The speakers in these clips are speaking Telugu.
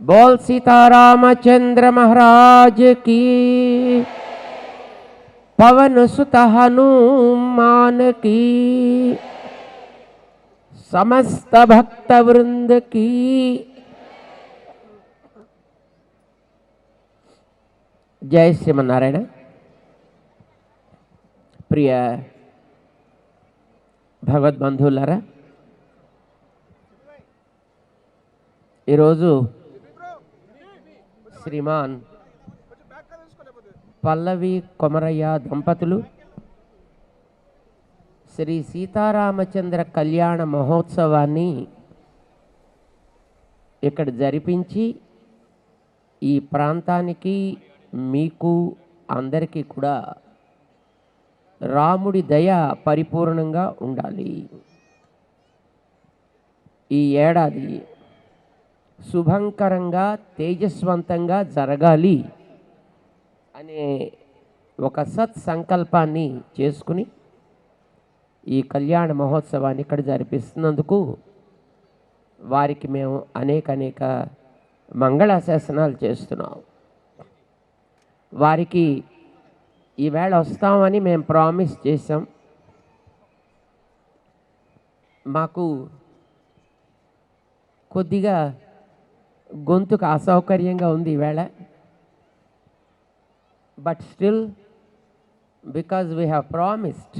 बोल सीतारामचंद्र महाराज की पवन सुत हनुमान की समस्त भक्त वृंद की జై శ్రీమన్నారాయణ ప్రియ భగవద్బంధువులారా ఈరోజు శ్రీమాన్. పల్లవి కొమరయ్య దంపతులు. శ్రీ సీతారామచంద్ర కళ్యాణ మహోత్సవాన్ని ఇక్కడ జరిపించి ఈ ప్రాంతానికి మీకు అందరికీ కూడా రాముడి దయ పరిపూర్ణంగా ఉండాలి. ఈ ఏడాది శుభంకరంగా తేజస్వంతంగా జరగాలి అనే ఒక సత్ సంకల్పాన్ని చేసుకుని ఈ కళ్యాణ మహోత్సవాన్ని ఇక్కడ జరిపిస్తున్నందుకు వారికి మేము అనేక అనేక మంగళాశాసనాలు చేస్తున్నాం. వారికి ఈవేళ వస్తామని మేము ప్రామిస్ చేసాం మాకు కొద్దిగా గొంతుకు అసౌకర్యంగా ఉంది ఈవేళ but still because we have promised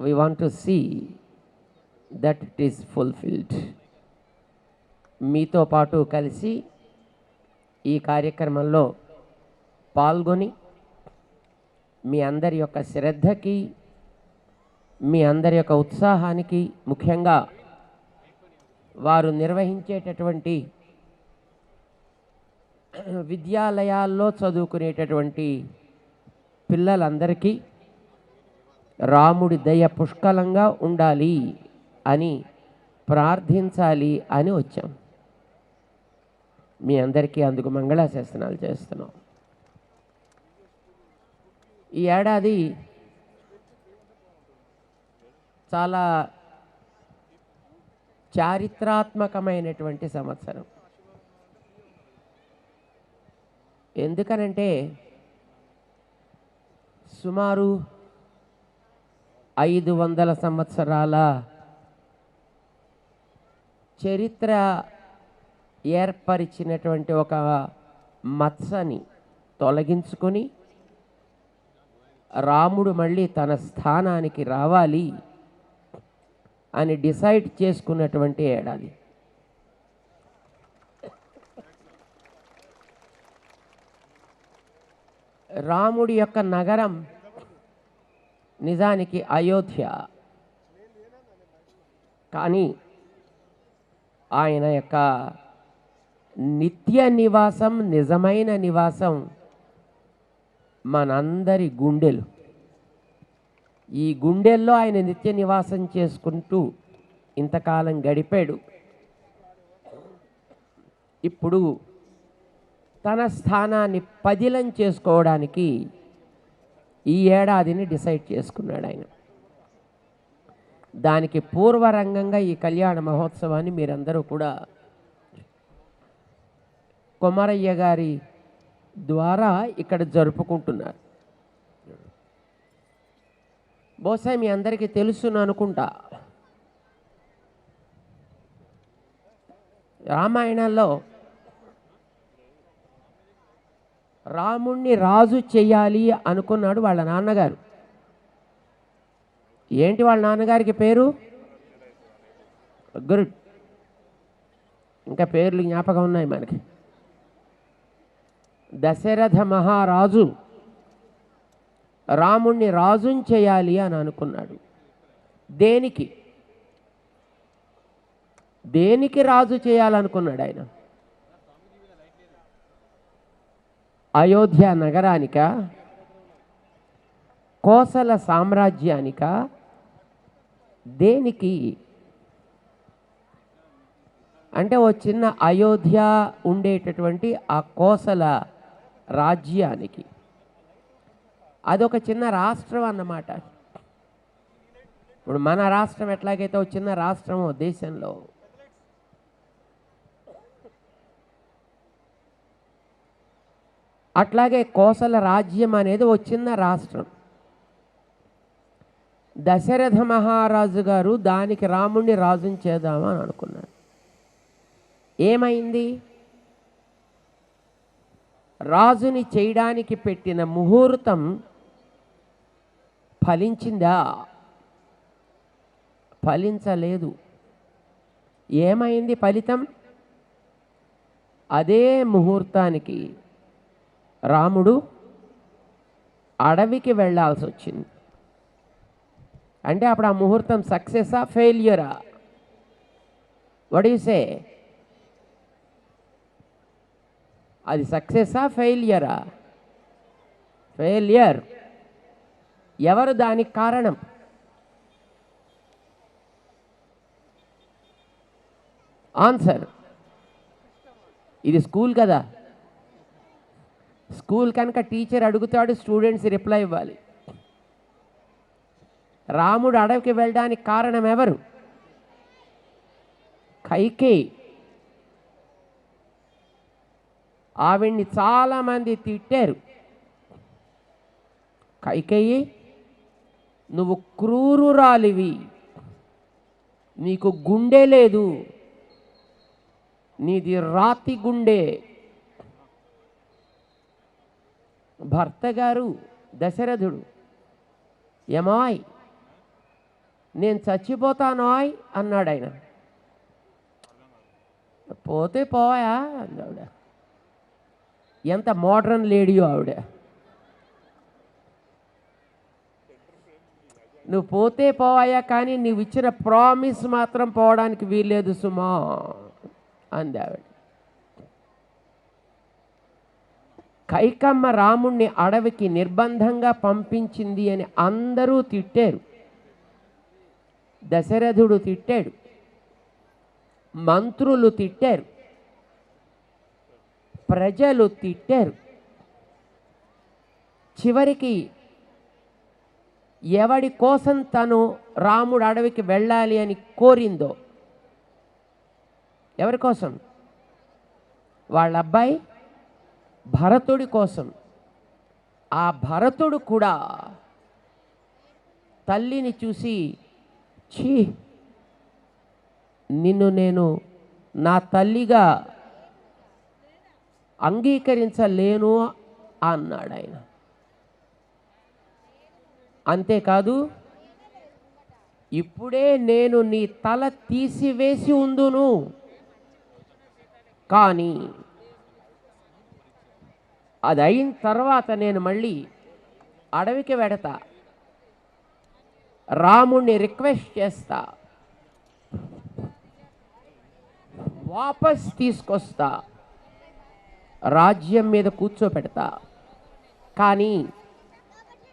we want to see that it is fulfilled మీతో పాటు కలిసి ఈ కార్యక్రమంలో పాల్గొని మీ అందరి యొక్క శ్రద్ధకి మీ అందరి యొక్క ఉత్సాహానికి ముఖ్యంగా వారు నిర్వహించేటటువంటి విద్యాలయాల్లో చదువుకునేటటువంటి పిల్లలందరికీ రాముడి దయ పుష్కలంగా ఉండాలి అని ప్రార్థించాలి అని వచ్చాం. మీ అందరికీ అందుకు మంగళాశాసనాలు చేస్తున్నాం. ఈ ఏడాది చాలా చారిత్రాత్మకమైనటువంటి సంవత్సరం. ఎందుకనంటే సుమారు ఐదు వందల సంవత్సరాల చరిత్ర ఏర్పరిచినటువంటి ఒక మత్సని తొలగించుకొని రాముడు మళ్ళీ తన స్థానానికి రావాలి అని డిసైడ్ చేసుకున్నటువంటి ఏడాది. రాముడి యొక్క నగరం నిజానికి అయోధ్య. కానీ ఆయన యొక్క నిత్య నివాసం నిజమైన నివాసం మనందరి గుండెలు. ఈ గుండెల్లో ఆయన నిత్య నివాసం చేసుకుంటూ ఇంతకాలం గడిపాడు. ఇప్పుడు తన స్థానాన్ని పదిలం చేసుకోవడానికి ఈ ఏడాదిని డిసైడ్ చేసుకున్నాడు ఆయన. దానికి పూర్వరంగంగా ఈ కళ్యాణ మహోత్సవాన్ని మీరందరూ కూడా కొమరయ్య గారి ద్వారా ఇక్కడ జరుపుకుంటున్నారు. బహుశా మీ అందరికీ తెలుసును అనుకుంటా. రామాయణంలో రాముణ్ణి రాజు చెయ్యాలి అనుకున్నాడు వాళ్ళ నాన్నగారు. ఏంటి వాళ్ళ నాన్నగారికి పేరు? గురుడు. ఇంకా పేర్లు జ్ఞాపకం ఉన్నాయి మనకి. దశరథ మహారాజు రాముణ్ణి రాజుని చేయాలి అని అనుకున్నాడు. దేనికి? దేనికి రాజు చేయాలనుకున్నాడు ఆయన? అయోధ్య నగరానిక కోసల సామ్రాజ్యానిక దేనికి అంటే ఓ చిన్న అయోధ్య ఉండేటటువంటి ఆ కోసల రాజ్యానికి. అదొక చిన్న రాష్ట్రం అన్నమాట. ఇప్పుడు మన రాష్ట్రం ఎట్లాగైతే ఓ చిన్న రాష్ట్రమో దేశంలో అట్లాగే కోసల రాజ్యం అనేది ఒక చిన్న రాష్ట్రం. దశరథ మహారాజు గారు దానికి రాముణ్ణి రాజుని చేద్దామని అనుకున్నారు. ఏమైంది? రాజుని చేయడానికి పెట్టిన ముహూర్తం ఫలించిందా? ఫలించలేదు. ఏమైంది ఫలితం? అదే ముహూర్తానికి రాముడు అడవికి వెళ్ళాల్సి వచ్చింది. అంటే అప్పుడు ఆ ముహూర్తం సక్సెసా ఫెయిల్యూరా? వడిసే అది సక్సెసా ఫెయిల్యూరా? ఫెయిల్యూర్. ఎవరు దానికి కారణం? ఆన్సర్. ఇది స్కూల్ కదా. స్కూల్ కనుక టీచర్ అడుగుతాడు స్టూడెంట్స్ రిప్లై ఇవ్వాలి. రాముడు అడవికి వెళ్ళడానికి కారణం ఎవరు? కైకేయి ఆవిడ్ని చాలామంది తిట్టారు. కైకేయి నువ్వు క్రూరురాలివి. నీకు గుండె లేదు. నీది రాతి గుండె. భర్త గారు దశరథుడు. ఏమాయ్ నేను చచ్చిపోతానోయ్ అన్నాడు ఆయన. పోతే పోయా అంది ఆవిడ ఎంత మోడ్రన్ లేడీయో ఆవిడ. నువ్వు పోతే పోవాయా కానీ నువ్వు ఇచ్చిన ప్రామిస్ మాత్రం పోవడానికి వీల్లేదు సుమా అంది ఆవిడ. కైకమ్మ రాముణ్ణి అడవికి నిర్బంధంగా పంపించింది అని అందరూ తిట్టారు. దశరథుడు తిట్టాడు. మంత్రులు తిట్టారు. ప్రజలు తిట్టారు. చివరికి ఎవడి కోసం తను రాముడు అడవికి వెళ్ళాలి అని కోరిందో? ఎవరి కోసం? వాళ్ళ అబ్బాయి? భరతుడి కోసం. ఆ భరతుడు కూడా తల్లిని చూసి ఛీ నిన్ను నేను నా తల్లిగా అంగీకరించలేను అన్నాడు ఆయన అంతేకాదు ఇప్పుడే నేను నీ తల తీసివేసి ఉందును. కానీ అది అయిన తర్వాత నేను మళ్ళీ అడవికి వెడతా. రాముణ్ణి రిక్వెస్ట్ చేస్తా. వాపస్ తీసుకొస్తా. రాజ్యం మీద కూర్చోపెడతా. కానీ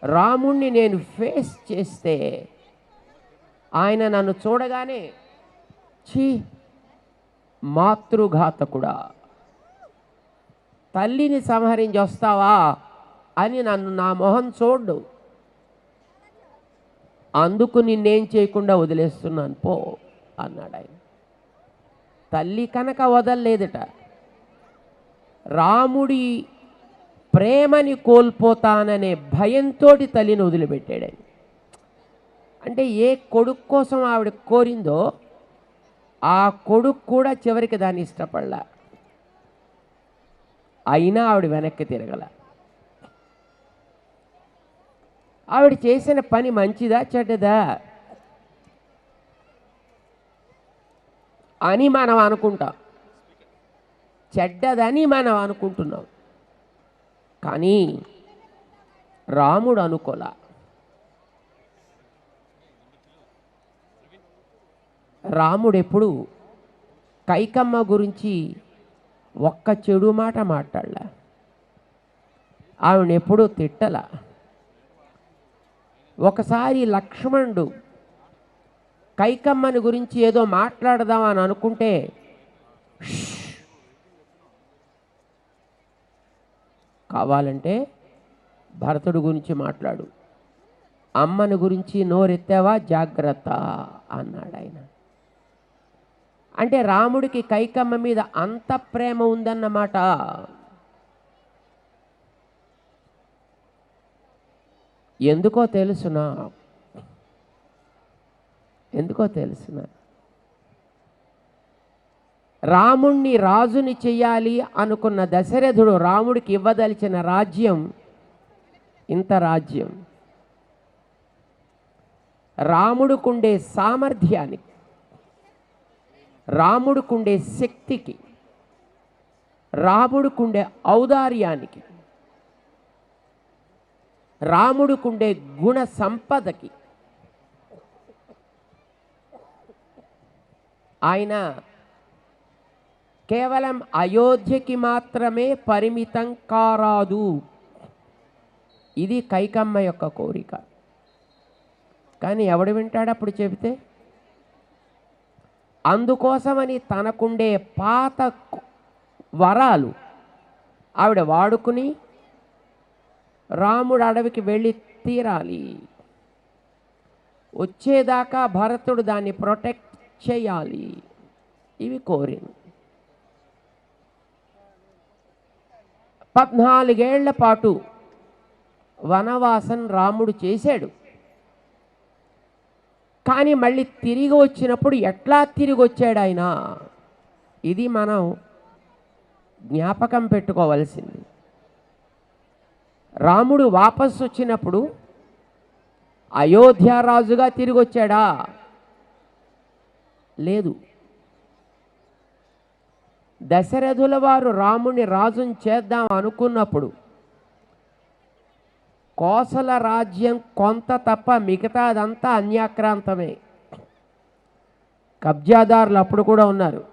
రాముణ్ణి నేను ఫేస్ చేస్తే ఆయన నన్ను చూడగానే ఛీ మాతృఘాతకుడా. తల్లిని సంహరించి వస్తావా అని నన్ను నా మొహం చూడు. అందుకు నిన్నేం చేయకుండా వదిలేస్తున్నాను పో అన్నాడు ఆయన. తల్లి కనుక వదలలేదట రాముడి ప్రేమని కోల్పోతాననే భయంతో తల్లిని వదిలిపెట్టాడు ఆయన. అంటే ఏ కొడుకు కోసం ఆవిడ కోరిందో ఆ కొడుకు కూడా చివరికి దాన్ని ఇష్టపడలా. అయినా ఆవిడ వెనక్కి తిరగల. ఆవిడ చేసిన పని మంచిదా చెడ్డదా? అని మనం అనుకుంటాం. చెడ్డదని మనం అనుకుంటున్నాం. కానీ రాముడు అనుకోలా. రాముడు ఎప్పుడు కైకమ్మ గురించి ఒక్క చెడు మాట మాట్లాడలా. ఆవిడ ఎప్పుడూ తిట్టల. ఒకసారి లక్ష్మణుడు కైకమ్మని గురించి ఏదో మాట్లాడదాం అని అనుకుంటే కావాలంటే భరతుడు గురించి మాట్లాడు. అమ్మని గురించి నోరెత్తావా జాగ్రత్త అన్నాడు ఆయన అంటే రాముడికి కైకమ్మ మీద అంత ప్రేమ ఉందన్నమాట. ఎందుకో తెలుసునా? ఎందుకో తెలుసునా? రాముణ్ణి రాజుని చెయ్యాలి అనుకున్న దశరథుడు రాముడికి ఇవ్వదలిచిన రాజ్యం ఇంత రాజ్యం. రాముడుకుండే సామర్థ్యానికి రాముడుకుండే శక్తికి రాముడుకుండే ఔదార్యానికి రాముడుకుండే గుణ సంపదకి ఆయన కేవలం అయోధ్యకి మాత్రమే పరిమితం కారాదు. ఇది కైకమ్మ యొక్క కోరిక. కానీ ఎవడు వింటాడు అప్పుడు చెబితే? అందుకోసమని తనకుండే పాత వరాలు ఆవిడ వాడుకుని రాముడు అడవికి వెళ్ళి తీరాలి. వచ్చేదాకా భరతుడు దాన్ని ప్రొటెక్ట్ చేయాలి. ఇవి కోరింది. పద్నాలుగేళ్ళ పాటు వనవాసం రాముడు చేశాడు. కానీ మళ్ళీ తిరిగి వచ్చినప్పుడు ఎట్లా తిరిగి వచ్చాడు ఆయన? ఇది మనం జ్ఞాపకం పెట్టుకోవలసింది. రాముడు వాపస్ వచ్చినప్పుడు అయోధ్య రాజుగా తిరిగి వచ్చాడా? లేదు. దశరథుల వారు రాముని రాజుని చేద్దాం అనుకున్నప్పుడు కోసల రాజ్యం కొంత తప్ప మిగతాదంతా అన్యాక్రాంతమే. కబ్జాదారులు అప్పుడు కూడా ఉన్నారు.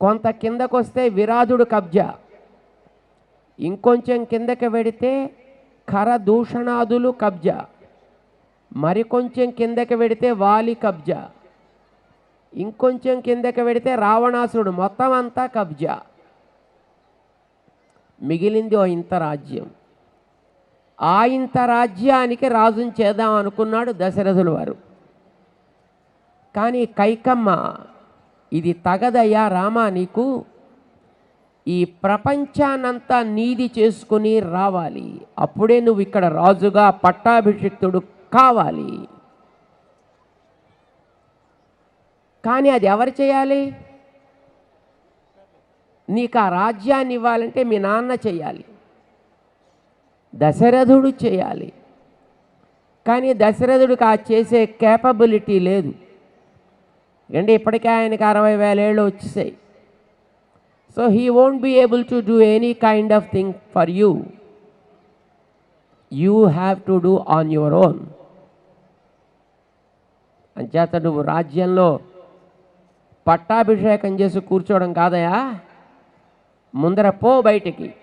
కొంత కిందకొస్తే విరాజుడు కబ్జా. ఇంకొంచెం కిందకి వెడితే కరదూషణాదులు కబ్జా. మరికొంచెం కిందకి వెడితే వాలి కబ్జా. ఇంకొంచెం కిందకి వెడితే రావణాసురుడు. మొత్తం అంతా కబ్జా. మిగిలింది ఓ ఇంత రాజ్యం. ఆ ఇంత రాజ్యానికి రాజుని చేద్దాం అనుకున్నాడు దశరథుల వారు. కానీ కైకమ్మ ఇది తగదయ్యా రామా నీకు? ఈ ప్రపంచానంతా నీది చేసుకుని రావాలి. అప్పుడే నువ్వు ఇక్కడ రాజుగా పట్టాభిషిక్తుడు కావాలి. కానీ అది ఎవరు చేయాలి? నీకు ఆ రాజ్యాన్ని ఇవ్వాలంటే మీ నాన్న చేయాలి. దశరథుడు చేయాలి. కానీ దశరథుడికి ఆ చేసే కేపబిలిటీ లేదు. ఎందుకంటే ఇప్పటికే ఆయనకి అరవై వేల ఏళ్ళు వచ్చేసాయి. So he won't be able to do any kind of thing for you you have to do on your own అంచేత నువ్వు రాజ్యంలో పట్టాభిషేకం చేసి కూర్చోవడం కాదయా? ముందర పో బయటికి.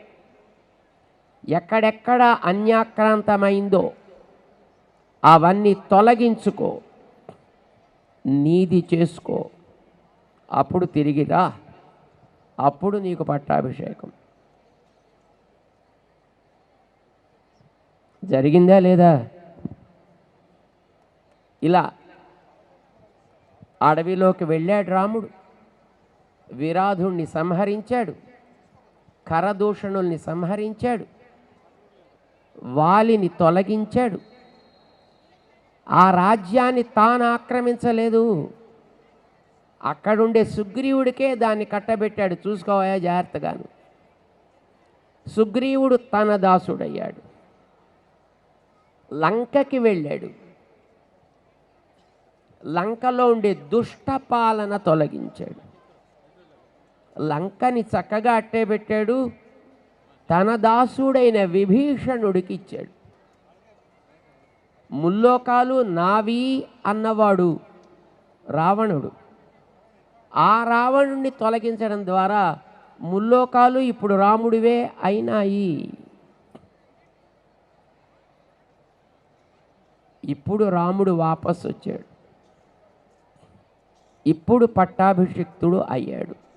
ఎక్కడెక్కడ అన్యాక్రాంతమైందో అవన్నీ తొలగించుకో. నీది చేసుకో. అప్పుడు తిరిగిరా అప్పుడు నీకు పట్టాభిషేకం. జరిగిందా లేదా? ఇలా అడవిలోకి వెళ్ళాడు రాముడు. విరాధుణ్ణి సంహరించాడు. కరదూషణుల్ని సంహరించాడు. వాలిని తొలగించాడు. ఆ రాజ్యాన్ని తాను ఆక్రమించలేదు. అక్కడుండే సుగ్రీవుడికే దాన్ని కట్టబెట్టాడు. చూసుకోవయా జాగ్రత్తగాను. సుగ్రీవుడు తన దాసుడయ్యాడు. లంకకి వెళ్ళాడు. లంకలో ఉండే దుష్ట పాలన తొలగించాడు. లంకని చక్కగా అట్టే పెట్టాడు. తన దాసుడైన విభీషణుడికి ఇచ్చాడు ముల్లోకాలు నావి అన్నవాడు రావణుడు. ఆ రావణుణ్ణి తొలగించడం ద్వారా ముల్లోకాలు ఇప్పుడు రాముడివే అయినాయి. ఇప్పుడు రాముడు వాపస్ వచ్చాడు ఇప్పుడు పట్టాభిషిక్తుడు అయ్యాడు.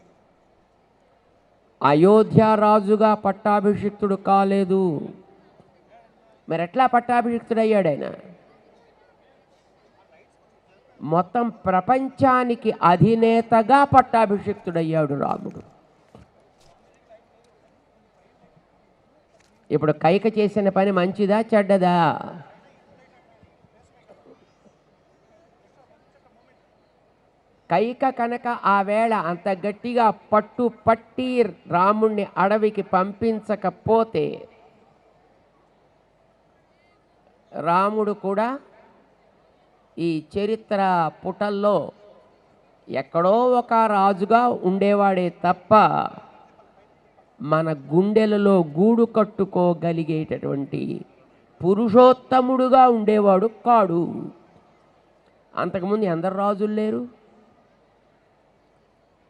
అయోధ్య రాజుగా పట్టాభిషిక్తుడు కాలేదు. మరి ఎట్లా పట్టాభిషిక్తుడు అయ్యాడు ఆయన? మొత్తం ప్రపంచానికి అధినేతగా పట్టాభిషిక్తుడయ్యాడు రాముడు. ఇప్పుడు కైక చేసిన పని మంచిదా చెడ్డదా? కైక కనుక ఆ వేళ అంత గట్టిగా పట్టు పట్టి రాముణ్ణి అడవికి పంపించకపోతే రాముడు కూడా ఈ చరిత్ర పుటల్లో ఎక్కడో ఒక రాజుగా ఉండేవాడే తప్ప మన గుండెలలో గూడు కట్టుకోగలిగేటటువంటి పురుషోత్తముడుగా ఉండేవాడు కాడు. అంతకుముందు ఎందరు రాజులు లేరు?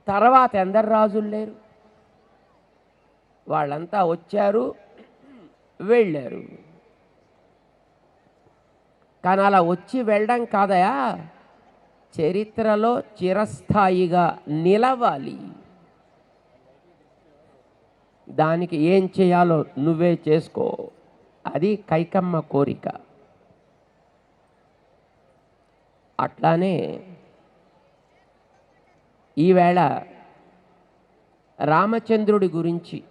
తర్వాత ఎందరు రాజులు లేరు? వాళ్ళంతా వచ్చారు వెళ్ళారు. కానీ అలా వచ్చి వెళ్ళడం కాదయా? చరిత్రలో చిరస్థాయిగా నిలవాలి. దానికి ఏం చేయాలో నువ్వే చేసుకో. అది కైకమ్మ కోరిక. అట్లానే ఈవేళ రామచంద్రుడి గురించి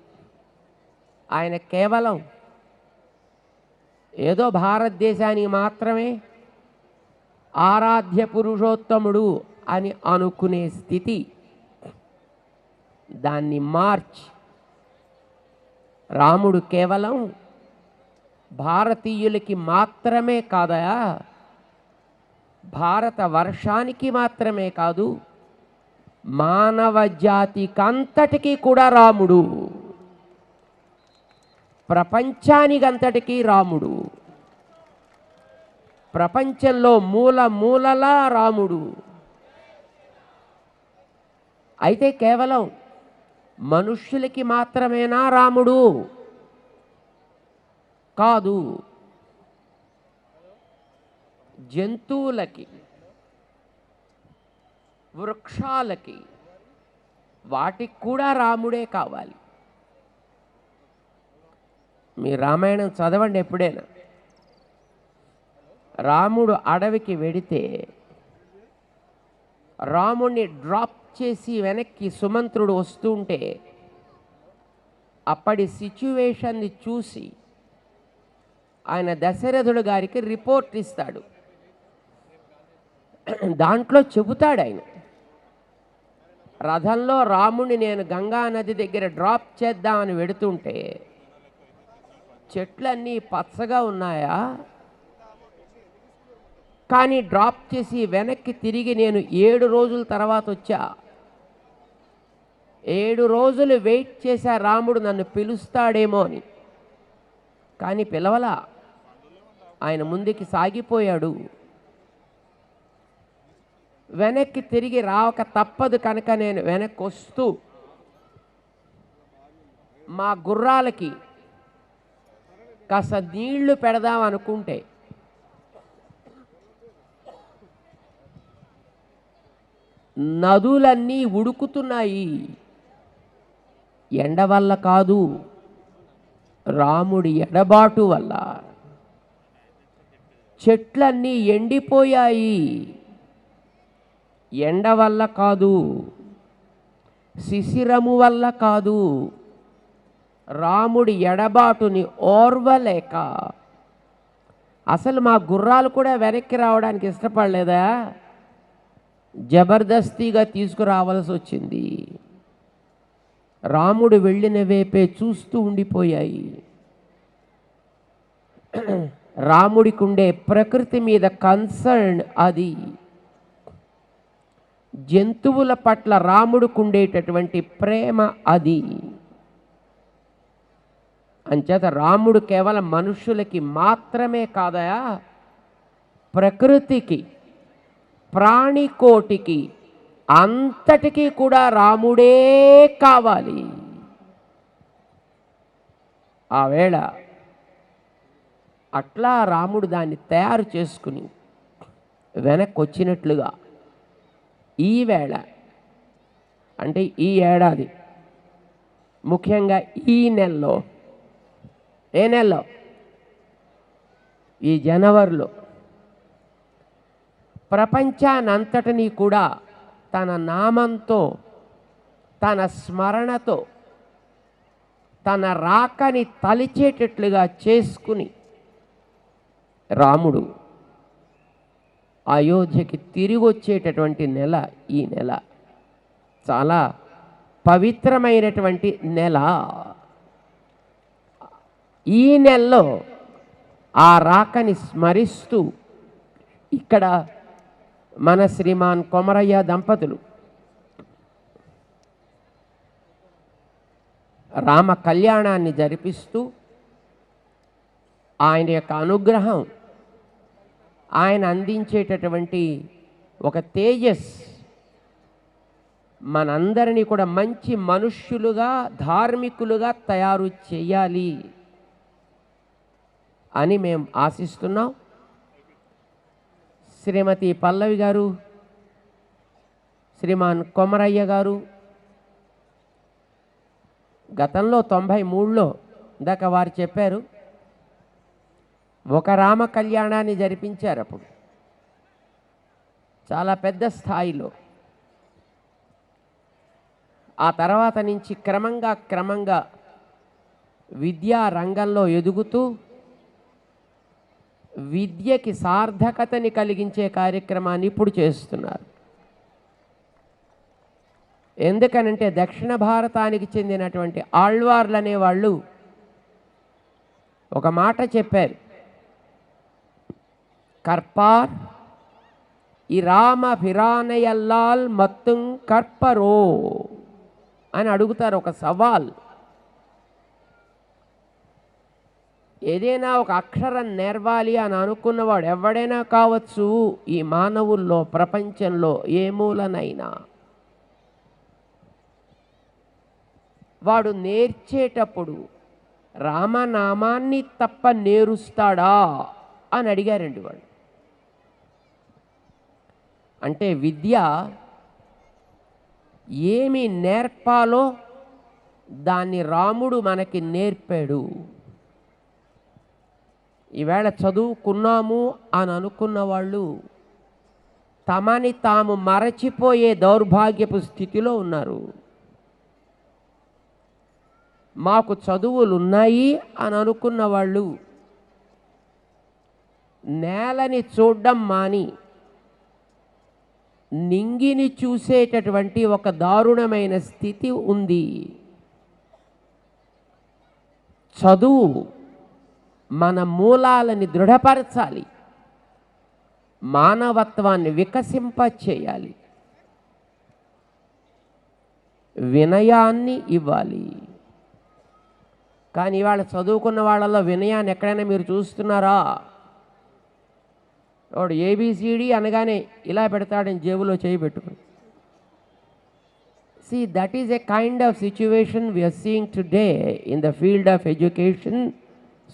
ఆయన కేవలం ఏదో భారతదేశానికి మాత్రమే ఆరాధ్య పురుషోత్తముడు అని అనుకునే స్థితి దాన్ని మార్చ్. రాముడు కేవలం భారతీయులకి మాత్రమే కాదయా భారత వర్షానికి మాత్రమే కాదు మానవ జాతికంతటికీ కూడా రాముడు. ప్రపంచానికంతటికీ రాముడు. ప్రపంచంలో మూల మూలలా రాముడు. అయితే కేవలం మనుష్యులకి మాత్రమేనా రాముడు? కాదు. జంతువులకి. వృక్షాలకి వాటికి కూడా రాముడే కావాలి. మీ రామాయణం చదవండి ఎప్పుడైనా. రాముడు అడవికి వెడితే రాముణ్ణి డ్రాప్ చేసి వెనక్కి సుమంత్రుడు వస్తుంటే అప్పటి సిచ్యువేషన్ని చూసి ఆయన దశరథుడు గారికి రిపోర్ట్ ఇస్తాడు. దాంట్లో చెబుతాడు ఆయన. రథంలో రాముని నేను గంగా నది దగ్గర డ్రాప్ చేద్దామని వెడుతుంటే చెట్లన్నీ పచ్చగా ఉన్నాయా? కానీ డ్రాప్ చేసి వెనక్కి తిరిగి నేను ఏడు రోజుల తర్వాత వచ్చా. ఏడు రోజులు వెయిట్ చేశా రాముడు నన్ను పిలుస్తాడేమో అని. కానీ పిలవలా. ఆయన ముందుకి సాగిపోయాడు. వెనక్కి తిరిగి రావక తప్పదు కనుక నేను వెనక్కి వస్తూ మా గుర్రాలకి కాస్త నీళ్ళు పెడదాం అనుకుంటే నదులన్నీ ఉడుకుతున్నాయి. ఎండ వల్ల కాదు రాముడి ఎడబాటు వల్ల. చెట్లన్నీ ఎండిపోయాయి. ఎండ వల్ల కాదు శిశిరము వల్ల కాదు రాముడి ఎడబాటుని ఓర్వలేక. అసలు మా గుర్రాలు కూడా వెనక్కి రావడానికి ఇష్టపడలేదా? జబర్దస్తిగా తీసుకురావాల్సి వచ్చింది. రాముడు వెళ్ళిన వైపే చూస్తూ ఉండిపోయాయి. రాముడికి ఉండే ప్రకృతి మీద కన్సర్న్ అది. జంతువుల పట్ల రాముడుకుండేటటువంటి ప్రేమ అది. అంచేత రాముడు కేవలం మనుషులకి మాత్రమే కాదయా ప్రకృతికి ప్రాణికోటికి అంతటికీ కూడా రాముడే కావాలి. ఆవేళ అట్లా రాముడు దాన్ని తయారు చేసుకుని వెనక్కి వచ్చినట్లుగా ఈ వేళ అంటే ఈ ఏడాది ముఖ్యంగా ఈ నెలలో ఏ నెలలో? ఈ జనవరిలో. ప్రపంచానంతటినీ కూడా తన నామంతో తన స్మరణతో తన రాకని తలిచేటట్లుగా చేసుకుని రాముడు అయోధ్యకి తిరిగి వచ్చేటటువంటి నెల ఈ నెల. చాలా పవిత్రమైనటువంటి నెల. ఈ నెలలో ఆ రాకని స్మరిస్తూ ఇక్కడ మన శ్రీమాన్ కొమరయ్య దంపతులు రామ కళ్యాణాన్ని జరిపిస్తూ ఆయన యొక్క అనుగ్రహం ఆయన అందించేటటువంటి ఒక తేజస్ మనందరినీ కూడా మంచి మనుష్యులుగా ధార్మికులుగా తయారు చేయాలి అని మేము ఆశిస్తున్నాం. శ్రీమతి పల్లవి గారు శ్రీమాన్ కొమరయ్య గారు గతంలో తొంభై మూడులో ఇందాక వారు చెప్పారు ఒక రామ కళ్యాణాన్ని జరిపించారు అప్పుడు. చాలా పెద్ద స్థాయిలో. ఆ తర్వాత నుంచి క్రమంగా క్రమంగా విద్యా రంగంలో ఎదుగుతూ విద్యకి సార్థకతని కలిగించే కార్యక్రమాన్ని ఇప్పుడు చేస్తున్నారు. ఎందుకనంటే దక్షిణ భారతానికి చెందినటువంటి ఆళ్వార్లు అనేవాళ్ళు ఒక మాట చెప్పారు. కర్పార్ ఇరామభిరానయల్లాల్ మత్తుం కర్పరో అని అడుగుతారు ఒక సవాల్ ఏదైనా ఒక అక్షరం నేర్వాలి అని అనుకున్నవాడు ఎవడైనా కావచ్చు ఈ మానవుల్లో ప్రపంచంలో ఏ మూలనైనా వాడు నేర్చేటప్పుడు రామనామాన్ని తప్ప నేరుస్తాడా అని అడిగారండి వాడు అంటే విద్య ఏమి నేర్పాలో దాన్ని రాముడు మనకి నేర్పాడు. ఈవేళ చదువుకున్నాము అని అనుకున్న వాళ్ళు తమని తాము మరచిపోయే దౌర్భాగ్యపు స్థితిలో ఉన్నారు. మాకు చదువులు ఉన్నాయి అని అనుకున్న వాళ్ళు నేలని చూడడం మాని నింగిని చూసేటటువంటి ఒక దారుణమైన స్థితి ఉంది. చదువు మన మూలాలని దృఢపరచాలి. మానవత్వాన్ని వికసింప చేయాలి వినయాన్ని ఇవ్వాలి. కానీ ఇవాళ చదువుకున్న వాళ్ళలో వినయాన్ని ఎక్కడైనా మీరు చూస్తున్నారా? వాడు ఏబిసిడి అనగానే ఇలా పెడతాడని జేబులో చేయి పెట్టుకుని see that is a kind of situation we are seeing today in the field of education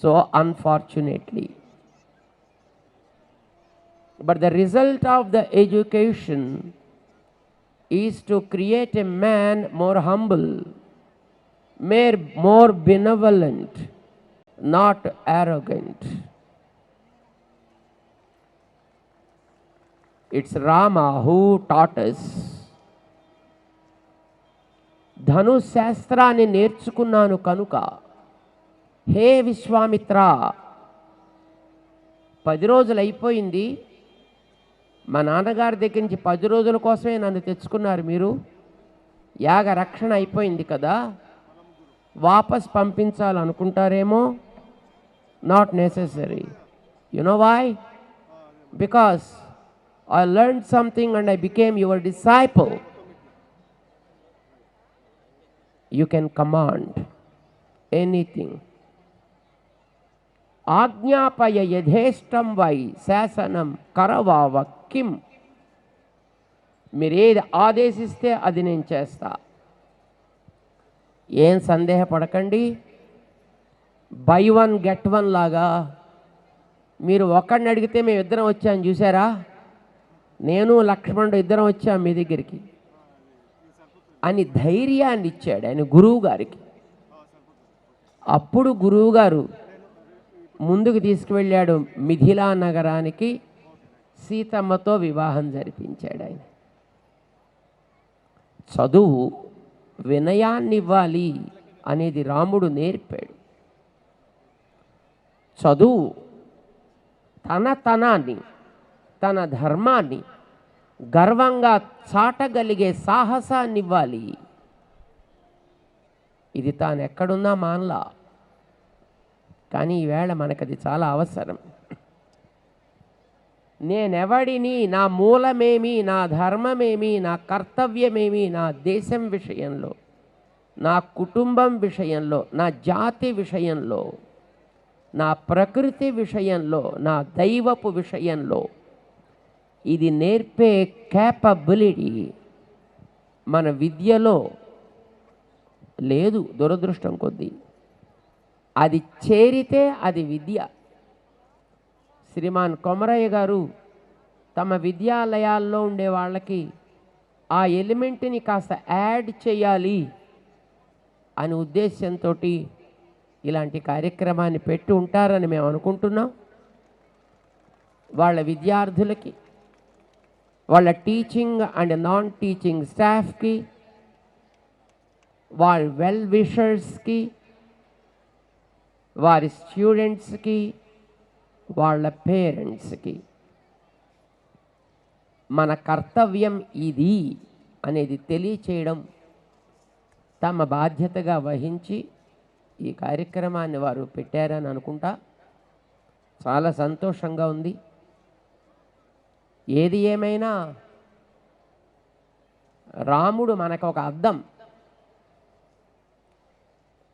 so unfortunately But the result of the education is to create a man more humble, more, more benevolent, not arrogant. It's Rama who taught us. ధనుశాస్త్రాన్ని నేర్చుకున్నాను కనుక హే విశ్వామిత్ర పది రోజులు అయిపోయింది. మా నాన్నగారి దగ్గర నుంచి పది రోజుల కోసమే నన్ను తెచ్చుకున్నారు మీరు. యాగ రక్షణ అయిపోయింది కదా. వాపస్ పంపించాలనుకుంటారేమో? Not necessary you know why because I learn something and I became your disciple you can command anything ఆజ్ఞాపయ యథేష్టం వై శాసనం కరవావ కిం మీరేది ఆదేశిస్తే అది నేను చేస్తా. ఏం సందేహపడకండి. బై వన్ గెట్ వన్ లాగా. మీరు ఒకడిని అడిగితే మేము ఇద్దరం వచ్చాను చూసారా నేను లక్ష్మణుడు ఇద్దరం వచ్చాం మీ దగ్గరికి. అని ధైర్యాన్ని ఇచ్చాడు ఆయన గురువు గారికి. అప్పుడు గురువు గారు ముందుకు తీసుకువెళ్ళాడు మిథిలా నగరానికి సీతమ్మతో వివాహం జరిపించాడు ఆయన. చదువు వినయాన్ని ఇవ్వాలి అనేది రాముడు నేర్పాడు. చదువు తన తనాన్ని తన ధర్మాన్ని గర్వంగా చాటగలిగే సాహసాన్ని ఇవ్వాలి ఇది తాను ఎక్కడున్నా మానలా. కానీ ఈవేళ మనకది చాలా అవసరం. నేనెవడిని నా మూలమేమి నా ధర్మమేమి నా కర్తవ్యమేమి నా దేశం విషయంలో నా కుటుంబం విషయంలో నా జాతి విషయంలో నా ప్రకృతి విషయంలో నా దైవపు విషయంలో ఇది నేర్పే క్యాపబిలిటీ మన విద్యలో లేదు దురదృష్టం కొద్దీ. అది చేరితే అది విద్య. శ్రీమాన్ కొమరయ్య గారు తమ విద్యాలయాల్లో ఉండే వాళ్ళకి ఆ ఎలిమెంట్ని కాస్త యాడ్ చేయాలి అనే ఉద్దేశంతో ఇలాంటి కార్యక్రమాన్ని పెట్టి ఉంటారని మేము అనుకుంటున్నాం. వాళ్ళ విద్యార్థులకి వాళ్ళ టీచింగ్ అండ్ నాన్ టీచింగ్ స్టాఫ్కి వాళ్ళ వెల్ విషర్స్కి వారి స్టూడెంట్స్కి వాళ్ళ పేరెంట్స్కి మన కర్తవ్యం ఇది అనేది తెలియచేయడం తమ బాధ్యతగా వహించి ఈ కార్యక్రమాన్ని వారు పెట్టారని అనుకుంటా. చాలా సంతోషంగా ఉంది. ఏది ఏమైనా రాముడు మనకు ఒక అద్దం.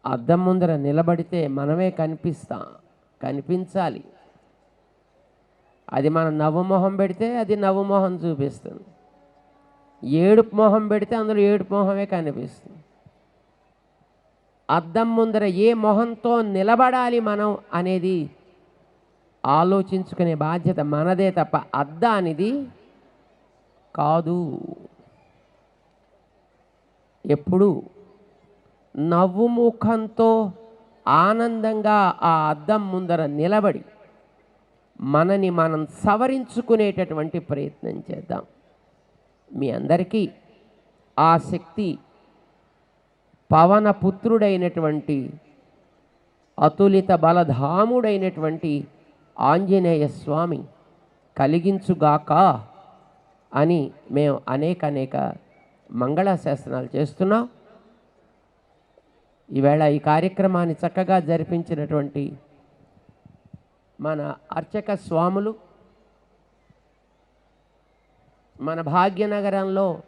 అద్దం ముందర నిలబడితే మనమే కనిపిస్తాం కనిపించాలి. అది మనం నవ్వు మొహం పెడితే అది నవ్వు మొహం చూపిస్తుంది. ఏడుపు మొహం పెడితే అందులో ఏడుపు మొహమే కనిపిస్తుంది. అద్దం ముందర ఏ మొహంతో నిలబడాలి మనం అనేది ఆలోచించుకునే బాధ్యత మనదే తప్ప అద్దానిది కాదు. ఎప్పుడు నవ్వు ముఖంతో ఆనందంగా ఆ అద్దం ముందర నిలబడి మనని మనం సవరించుకునేటటువంటి ప్రయత్నం చేద్దాం. మీ అందరికీ ఆ శక్తి పవన పుత్రుడైనటువంటి అతులిత బలధాముడైనటువంటి ఆంజనేయ స్వామి కలిగించుగాక అని మేము అనేక అనేక మంగళాశాసనాలు చేస్తున్నాం. ఈవేళ ఈ కార్యక్రమాన్ని చక్కగా జరిపించినటువంటి మన అర్చక స్వాములు మన భాగ్యనగరంలో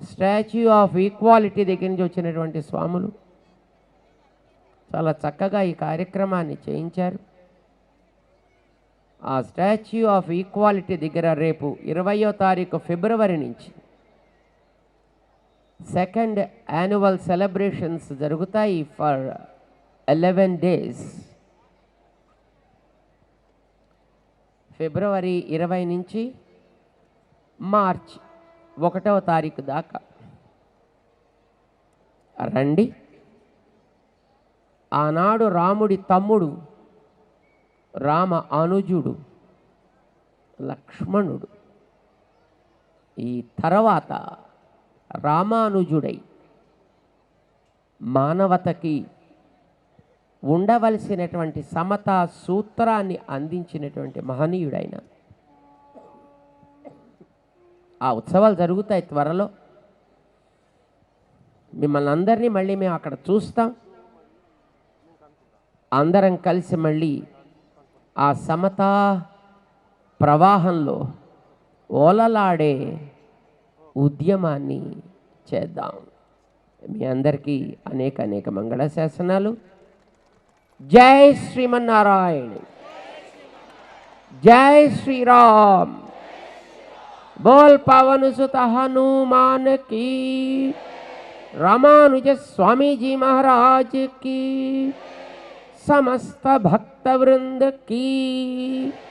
స్టాచ్యూ ఆఫ్ ఈక్వాలిటీ దగ్గర నుంచి వచ్చినటువంటి స్వాములు చాలా చక్కగా ఈ కార్యక్రమాన్ని చేయించారు. ఆ స్టాచ్యూ ఆఫ్ ఈక్వాలిటీ దగ్గర రేపు ఇరవయో తారీఖు ఫిబ్రవరి నుంచి సెకండ్ యాన్యువల్ సెలబ్రేషన్స్ జరుగుతాయి ఫర్ ఎలెవెన్ డేస్. ఫిబ్రవరి ఇరవై నుంచి మార్చ్ ఒకటవ తారీఖు దాకా. రండి. ఆనాడు రాముడి తమ్ముడు రామ అనుజుడు లక్ష్మణుడు. ఈ తర్వాత రామానుజుడై మానవతకి ఉండవలసినటువంటి సమతా సూత్రాన్ని అందించినటువంటి మహనీయుడైన. ఆ ఉత్సవాలు జరుగుతాయి త్వరలో. మిమ్మల్ని అందరినీ మళ్ళీ మేము అక్కడ చూస్తాం. అందరం కలిసి మళ్ళీ ఆ సమత ప్రవాహంలో ఓలలాడే ఉద్యమాన్ని చేద్దాం. మీ అందరికీ అనేక అనేక మంగళశాసనాలు. జై శ్రీమన్నారాయణ. జై శ్రీరామ్. బోల్ పవను సుత హనుమాన్ కీ. రామానుజ స్వామీజీ మహారాజ్ కీ. సమస్త భక్ भक्त की।